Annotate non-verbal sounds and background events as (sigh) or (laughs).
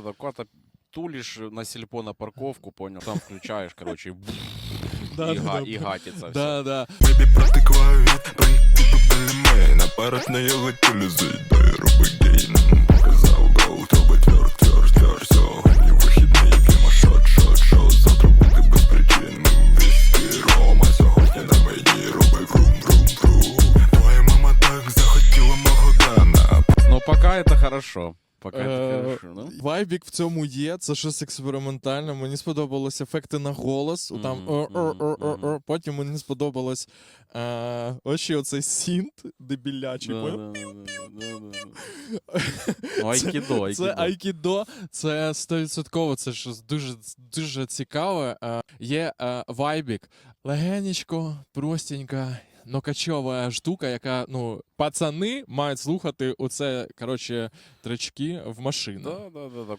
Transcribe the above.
да, да. Куда-то тулишь на сельпо на парковку, понял? Там включаешь, короче, и, Да, и, да, га- да. и гатится всё. Да, да. Бебі практикував від прикупили ми Наперед на його тілі зайдає роби гей Нам казав гоу, тобі тверд, тверд, тверд Сьогодні вихідний, шот, шот, шот Завтра буде без причин Віскі, рома, сьогодні на мені Роби врум, врум, врум Твоя мама так захотіла мого дана Но пока это хорошо. Пока Е, ну. Вайбік в цьому є, це щось експериментальне. Мені сподобалось ефекти на голос. Там Мгм, «О, о, о, о, о». потім мені сподобалось е, ось ще оцей синт дебілячий. Да, поняв? да, да, да, да. Ну, айкидо, (laughs) Це айкідо, це 100%, це щось дуже, дуже цікаве. Е, Є е, вайбік, легенечко, простенька, но качова штука, яка, ну, пацани мають слухати оце, коротше, тречки в машину. Да, да, да, да.